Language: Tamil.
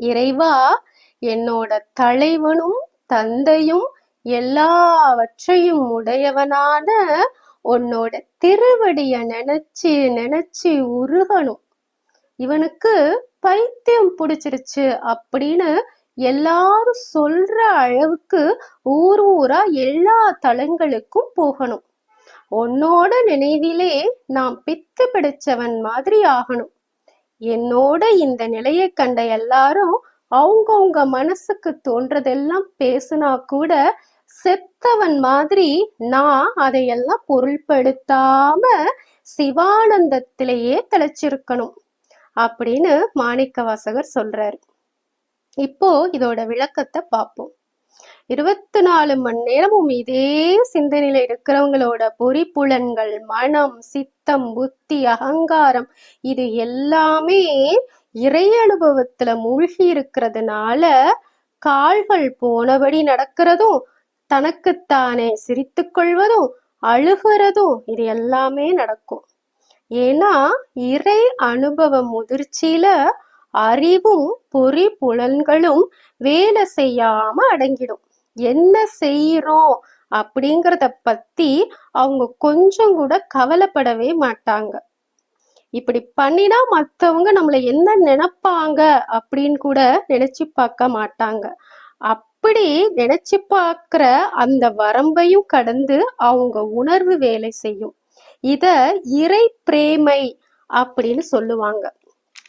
இறைவா என்னோட தலைவனும் தந்தையும் எல்லாவற்றையும் உடையவனான உன்னோட திருவடிய நினைச்சு நினைச்சு உருகணும். இவனுக்கு பைத்தியம் பிடிச்சிருச்சு அப்படின்னு எல்லாரும் சொல்ற அளவுக்கு ஊர் ஊரா எல்லா தலங்களுக்கும் போகணும். உன்னோட நினைவிலே நாம் பித்து பிடிச்சவன் மாதிரி ஆகணும். என்னோட இந்த நிலையை கண்ட எல்லாரும் அவங்கவுங்க மனசுக்கு தோன்றதெல்லாம் பேசுனா கூட செத்தவன் மாதிரி நான் அதையெல்லாம் பொருள்படுத்தாம சிவானந்தத்திலேயே திளைச்சிருக்கணும் அப்படின்னு மாணிக்க வாசகர் சொல்றாரு. இப்போ இதோட விளக்கத்தை பார்ப்போம். இருபத்தி நாலு மணி நேரமும் இதே சிந்தனையில இருக்கிறவங்களோட பொறிப்புலன்கள் மனம் சித்தம் புத்தி அகங்காரம் இது எல்லாமே இறை அனுபவத்துல மூழ்கி இருக்கிறதுனால கால்கள் போனபடி நடக்கிறதும் தனக்குத்தானே சிரித்துக் கொள்வதும் அழுகிறதும் இது எல்லாமே நடக்கும். ஏன்னா இறை அனுபவ முதிர்ச்சியில அறிவும் பொறி புலன்களும் வேலை செய்யாம அடங்கிடும். என்ன செய்யறோம் அப்படிங்கிறத பத்தி அவங்க கொஞ்சம் கூட கவலைப்படவே மாட்டாங்க. இப்படி பண்ணினா மற்றவங்க நம்மளை என்ன நினைப்பாங்க அப்படின்னு கூட நினைச்சு பார்க்க மாட்டாங்க. அப்படி நினைச்சு பார்க்கிற அந்த வரம்பையும் கடந்து அவங்க உணர்வு வேலை செய்யும். இத இறை பிரேமை அப்படின்னு சொல்லுவாங்க.